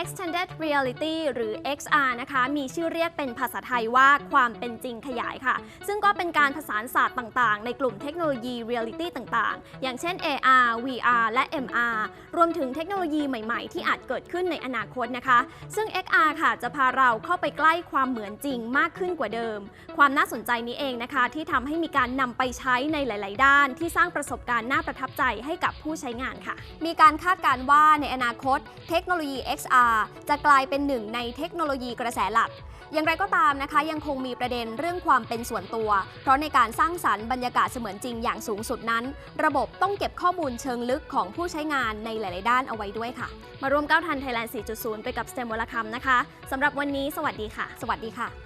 extended Reality หรือ XR นะคะ มีชื่อเรียกเป็นภาษาไทยว่าความเป็นจริงขยายค่ะ ซึ่งก็เป็นการผสานศาสตร์ต่างๆ ในกลุ่มเทคโนโลยี Reality ต่างๆ อย่างเช่น AR VR และ MR รวมถึงเทคโนโลยีใหม่ๆ ที่อาจเกิดขึ้นในอนาคตนะคะ ซึ่ง XR ค่ะจะพาเราเข้าไปใกล้ความเหมือนจริงมากขึ้นกว่าเดิม ความน่าสนใจนี้เองนะคะ ที่ทำให้มีการนำไปใช้ในหลาย ๆ ด้าน ที่สร้างประสบการณ์น่าประทับใจให้กับผู้ใช้งานค่ะ มีการคาดการณ์ว่าในอนาคต เทคโนโลยี XR จะกลายเป็นหนึ่งในเทคโนโลยีกระแสหลัก อย่างไรก็ตามนะคะ ยังคงมีประเด็นเรื่องความเป็นส่วนตัว เพราะในการสร้างสรรค์บรรยากาศเสมือนจริงอย่างสูงสุดนั้น ระบบต้องเก็บข้อมูลเชิงลึกของผู้ใช้งานในหลาย ๆ ด้านเอาไว้ด้วยค่ะ มาร่วมก้าวทันไทยแลนด์ 4.0 ไปกับ STEM วลคำนะคะสำหรับวันนี้ สวัสดีค่ะ สวัสดีค่ะ